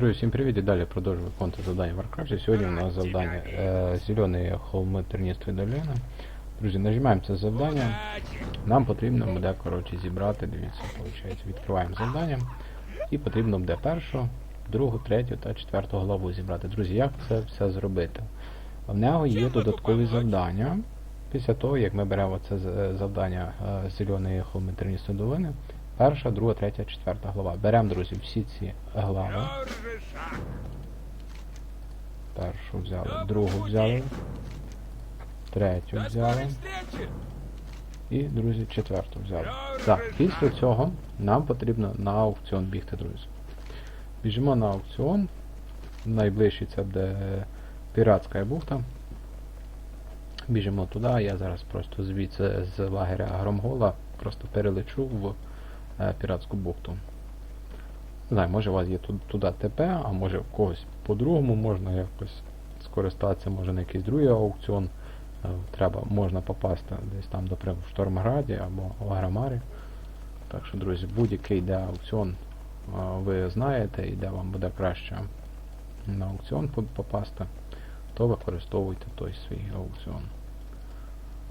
Друзі, всім привіт і далі продовжую виконувати завдання в Warcraft. Сьогодні у нас завдання е, зелені холми терністої долини. Друзі, нажимаємо це завдання. Нам потрібно буде коротше, зібрати, дивіться, виходить, відкриваємо завдання. І потрібно буде першу, другу, третю та четверту главу зібрати. Друзі, як це все зробити? В нього є додаткові завдання. Після того, як ми беремо це завдання е, зеленої холми терністої долини, перша, друга, третя, четверта глава. Беремо, друзі, всі ці глави. Першу взяли, другу взяли, третю взяли і, друзі, четверту взяли. Так, після цього нам потрібно на аукціон бігти, друзі. Біжимо на аукціон. Найближчий це буде піратська бухта. Біжимо туди, я зараз просто звідси з лагеря Громгола просто перелечу в піратську бухту. Не знаю, може у вас є туди ТП, а може в когось по-другому можна якось скористатися, може на якийсь другий аукціон. Е, Треба, можна попасти десь там, наприклад, в Штормграді або в Агромарі. Так що, друзі, будь-який де аукціон е, ви знаєте і де вам буде краще на аукціон попасти, то використовуйте той свій аукціон.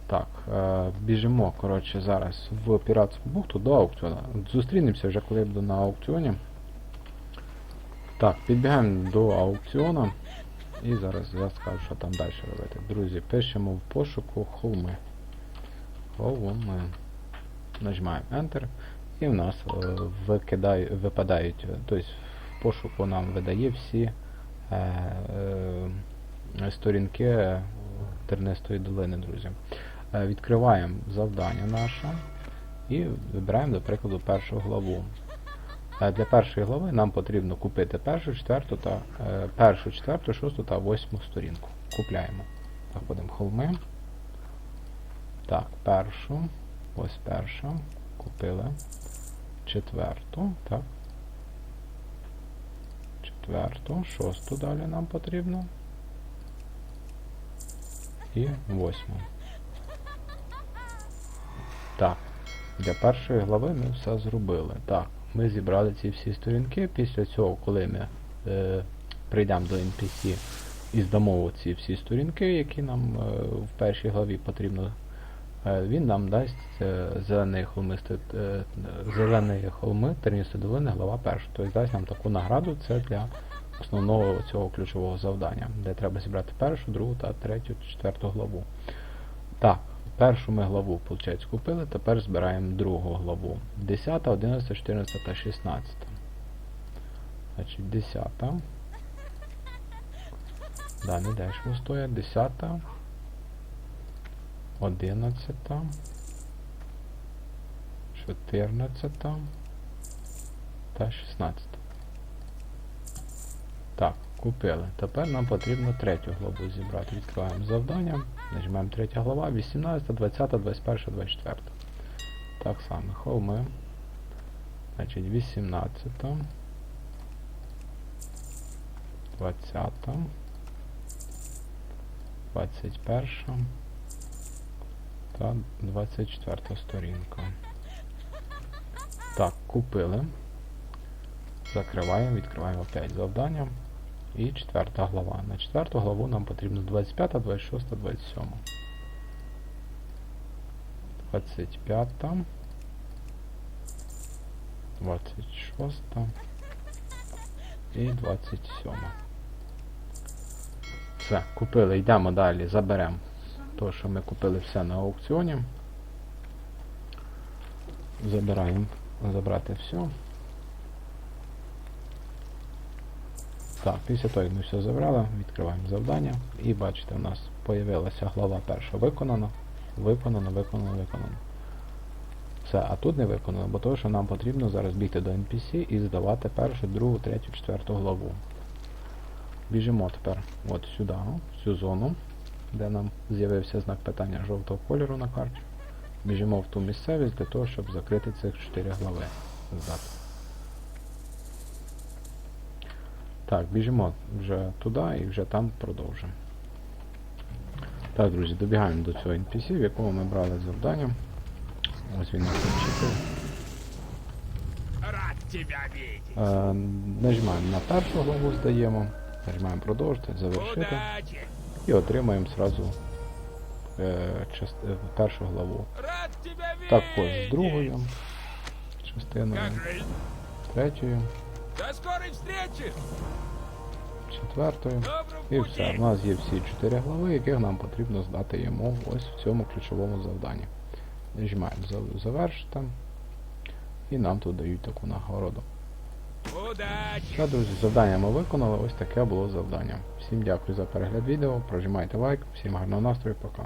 Так, е, біжимо, коротше, зараз в піратську бухту до аукціону. Зустрінемося вже, коли я буду на аукціоні. Так, підбігаємо до аукціону. І зараз я скажу, що там далі робити. Друзі, пишемо в пошуку холми. Холми. Нажимаємо Enter. І в нас е, викидає, випадають, тобто в пошуку нам видає всі е, е, сторінки тернистої долини, друзі. Е, відкриваємо завдання наше і вибираємо, до прикладу, першу главу. Е, Для першої глави нам потрібно купити першу, четверту та е, першу, четверту, шосту та восьму сторінку. Купляємо. Заходимо холми. Так, першу. Ось перша. Купили. Четверту. Так. Четверту, шосту далі нам потрібно. І восьму. Так. Для першої глави ми все зробили. Так, ми зібрали ці всі сторінки. Після цього, коли ми е, прийдемо до NPC і здамо ці всі сторінки, які нам е, в першій главі потрібно, е, він нам дасть е, зелений холми, е, зелений холми терністої долини, глава перша. Тобто дасть нам таку награду, це для основного цього ключового завдання, де треба зібрати першу, другу та третю, четверту главу. Так, першу ми главу, виходить, купили, тепер збираємо другу главу. 10, 11, 14 та 16. Значить, 10. Да, не дешево стоять. 10. 11. 14 та 16. Так, купили. Тепер нам потрібно третю главу зібрати. Відкриваємо завдання. Нажимаємо третя глава, 18, 20, 21, 24. Так само, холми. Значить, 18, 20, 21 та 24 сторінка. Так, купили. Закриваємо, відкриваємо опять завдання. І четверта глава. На четверту главу нам потрібно 25, 26, 27. 25. 26 і 27. Все, купили, йдемо далі, заберемо то, що ми купили все на аукціоні. Забираємо, забрати все. Так, після того, як ми все забрали, відкриваємо завдання. І бачите, у нас з'явилася глава перша виконана, виконано, виконано, виконано. Все, а тут не виконано, бо того, що нам потрібно зараз бігти до NPC і здавати першу, другу, третю, четверту главу. Біжимо тепер от сюди, в цю зону, де нам з'явився знак питання жовтого кольору на карті. Біжимо в ту місцевість для того, щоб закрити цих 4 глави. Здати. Так, біжимо вже туди і вже там продовжимо. Так, друзі, добігаємо до цього NPC, в якому ми брали завдання. Ось він нас тебя. Е, нажимаємо на першу главу, здаємо, нажимаємо продовжити, завершити і отримаємо зразу е, част, е, першу главу. Також з другою частиною, третьою, До скорой встречи! четвертою. І все. У нас є всі чотири глави, яких нам потрібно здати йому ось в цьому ключовому завданні. Нажимаємо завершити. І нам тут дають таку нагороду. Все, друзі, завдання ми виконали. Ось таке було завдання. Всім дякую за перегляд відео. Прожимайте лайк, всім гарного настрою, пока.